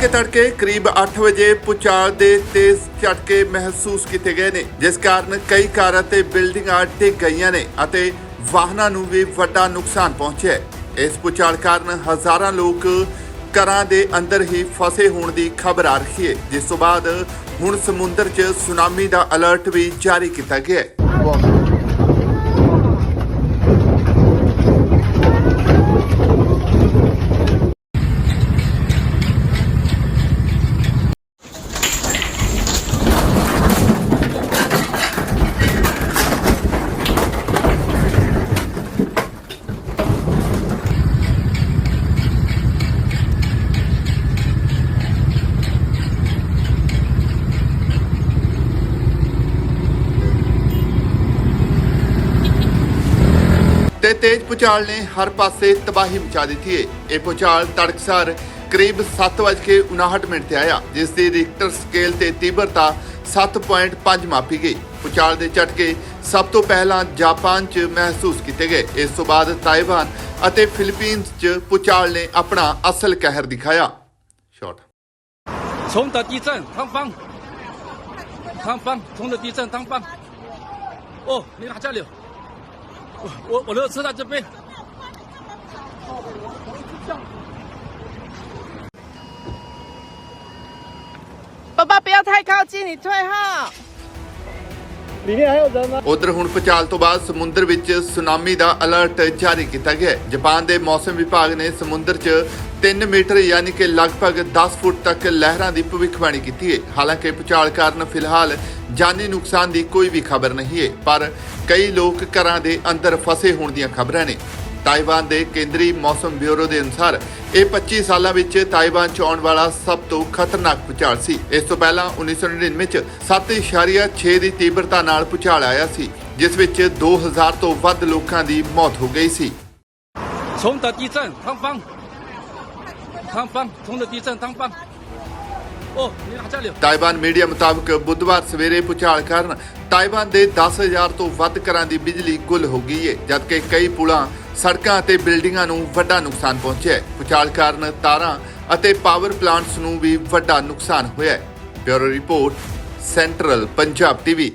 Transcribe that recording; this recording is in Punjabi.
ਤੜਕੇ ਤੜਕੇ ਕਰੀਬ 8 ਵਜੇ ਪੁਚਾਲ ਦੇ ਤੇਜ਼ ਝਟਕੇ ਮਹਿਸੂਸ ਕੀਤੇ ਗਏ ਨੇ, ਜਿਸ ਕਾਰਨ ਕਈ ਕਾਰਾਂ ਤੇ ਬਿਲਡਿੰਗਾਂ ਡਿੱਗ ਗਈਆਂ ਨੇ ਅਤੇ ਵਾਹਨਾਂ ਨੂੰ ਵੀ ਵੱਡਾ ਨੁਕਸਾਨ ਪਹੁੰਚਿਆ ਇਸ ਪੁਚਾਲ ਕਾਰਨ ਹਜ਼ਾਰਾਂ ਲੋਕ ਘਰਾਂ ਦੇ ਅੰਦਰ ਹੀ ਫਸੇ ਹੋਣ ਦੀ ਖਬਰ ਆ ਰਹੀ ਹੈ, ਜਿਸ ਤੋਂ ਬਾਅਦ ਹੁਣ ਸਮੁੰਦਰ 'ਚ ਸੁਨਾਮੀ ਦਾ ਅਲਰਟ ਵੀ ਜਾਰੀ ਕੀਤਾ ਗਿਆ ਹੈ। ਤੇ ਤੇਜ਼ ਪੁਚਾਲ ਨੇ ਹਰ ਪਾਸੇ ਤਬਾਹੀ ਮਚਾ ਦਿੱਤੀ ਹੈ ਇਹ ਪੁਚਾਲ ਤੜਕਸਾਰ ਕਰੀਬ 7:59 ਮਿੰਟ ਤੇ ਆਇਆ ਜਿਸ ਦੀ ਰਿਕਟਰ ਸਕੇਲ ਤੇ ਤੀਬਰਤਾ 7.5 ਮਾਪੀ ਗਈ ਪੁਚਾਲ ਦੇ ਝਟਕੇ ਸਭ ਤੋਂ ਪਹਿਲਾਂ ਜਾਪਾਨ 'ਚ ਮਹਿਸੂਸ ਕੀਤੇ ਗਏ ਇਸ ਤੋਂ ਬਾਅਦ ਤਾਇਵਾਨ ਅਤੇ ਫਿਲੀਪੀਨਜ਼ 'ਚ ਪੁਚਾਲ ਨੇ ਆਪਣਾ ਅਸਲ ਕਹਿਰ ਦਿਖਾਇਆ ਸ਼ਾਟ 冲的地震，汤方，汤方，冲的地震，汤方。哦，你哪家里 有？我我我的车在这边。 爸爸，不要太靠近，你退后。 里面还有人吗？ ਉਧਰ ਹੁਣ ਪਚਾਲ ਤੋਂ ਬਾਅਦ ਸਮੁੰਦਰ ਵਿੱਚ ਸੁਨਾਮੀ ਦਾ ਅਲਰਟ ਜਾਰੀ ਕੀਤਾ ਗਿਆ ਹੈ ਜਾਪਾਨ ਦੇ ਮੌਸਮ ਵਿਭਾਗ ਨੇ ਸਮੁੰਦਰ 'ਚ 3 ਮੀਟਰ ਯਾਨੀ ਕਿ ਲਗਭਗ 10 ਫੁੱਟ ਤੱਕ ਲਹਿਰਾਂ ਦੀ ਭਵਿੱਖਬਾਣੀ ਕੀਤੀ ਹੈ ਹਾਲਾਂਕਿ ਪਚਾਲ ਕਾਰਨ ਫਿਲਹਾਲ ਜਾਨੀ ਨੁਕਸਾਨ ਦੀ ਕੋਈ ਵੀ ਖਬਰ ਨਹੀਂ ਹੈ ਪਰ ਕਈ ਲੋਕ ਘਰਾਂ ਦੇ ਅੰਦਰ ਫਸੇ ਹੋਣ ਦੀਆਂ ਖਬਰਾਂ ਨੇ ਤਾਇਵਾਨ ਦੇ ਕੇਂਦਰੀ ਮੌਸਮ ਬਿਊਰੋ ਦੇ ਅਨੁਸਾਰ ਇਹ 25 ਸਾਲਾਂ ਵਿੱਚ ਤਾਇਵਾਨ 'ਚ ਆਉਣ ਵਾਲਾ ਸਭ ਤੋਂ ਖਤਰਨਾਕ ਭੂਚਾਲ ਸੀ ਇਸ ਤੋਂ ਪਹਿਲਾਂ 1999 'ਚ 7.6 ਦੀ ਤੀਬਰਤਾ ਨਾਲ ਭੂਚਾਲ ਆਇਆ ਸੀ ਜਿਸ ਵਿੱਚ 2000 ਤੋਂ ਵੱਧ ਲੋਕਾਂ ਦੀ ਮੌਤ ਹੋ ਗਈ ਸੀ 冲的地震，汤方， 汤方，冲的地震，汤方。哦，你哪家里有？ ਤਾਇਵਾਨ ਮੀਡੀਆ ਮੁਤਾਬਕ ਬੁੱਧਵਾਰ ਸਵੇਰੇ ਭੂਚਾਲ ਕਾਰਨ ਤਾਇਵਾਨ ਦੇ 10000 ਤੋਂ ਵੱਧ ਘਰਾਂ ਦੀ ਬਿਜਲੀ ਗੁੱਲ ਹੋ ਗਈ ਹੈ ਜਦਕਿ ਕਈ ਪੁਲਾਂ ਸੜਕਾਂ ਅਤੇ ਬਿਲਡਿੰਗਾਂ ਨੂੰ ਵੱਡਾ ਨੁਕਸਾਨ ਪਹੁੰਚਿਆ ਹੈ ਭੂਚਾਲ ਕਾਰਨ ਤਾਰਾਂ ਅਤੇ ਪਾਵਰ ਪਲਾਂਟਸ ਨੂੰ ਵੀ ਵੱਡਾ ਨੁਕਸਾਨ ਹੋਇਆ ਹੈ bureau report central Punjab TV